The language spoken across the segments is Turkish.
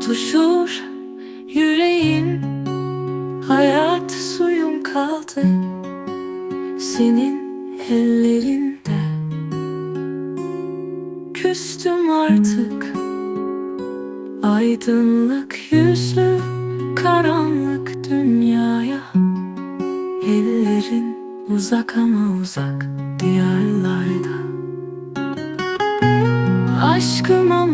Tutuşur yüreğim Hayat suyum kaldı Senin ellerinde. Küstüm artık Aydınlık yüzlü Karanlık dünyaya. Ellerin uzak ama uzak diyarlarda. Aşkıma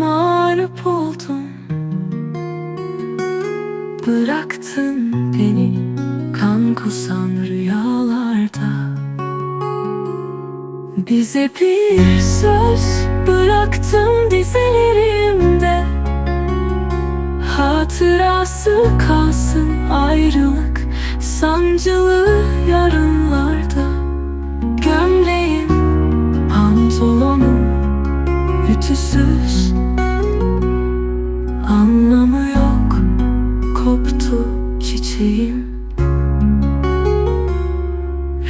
Bıraktın beni kan kusan rüyalarda. Bize bir söz bıraktım dizelerimde. Hatırası kalsın ayrılık sancılı yarınlarda. Gömleğim, pantolonum ütüsüz Anlamı yok koptu çiçeğim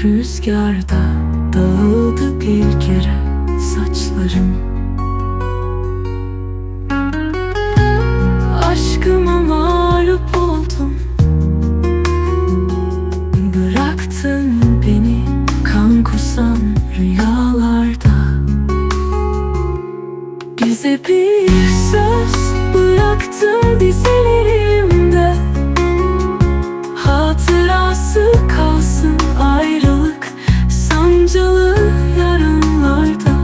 Rüzgarda dağıldı bir kere saçlarım. Aşkıma mağlup oldum. Bıraktın beni kan kusan rüyalarda. Bize bir Hatırası kalsın ayrılık sancılı yarınlarda.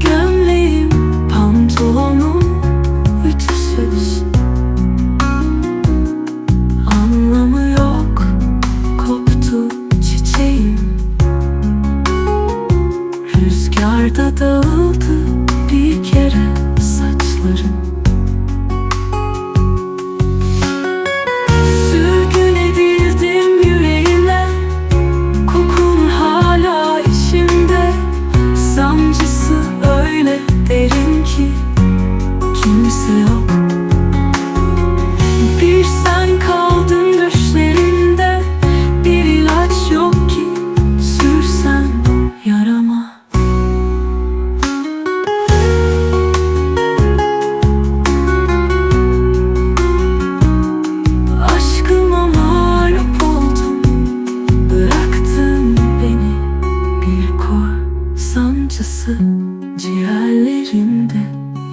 Gömleğim, pantolonum ütüsüz. Anlamı yok koptu çiçeğim. Rüzgarda dağıldı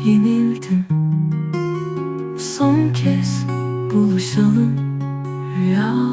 yenildim. Son kez buluşalım rüyalar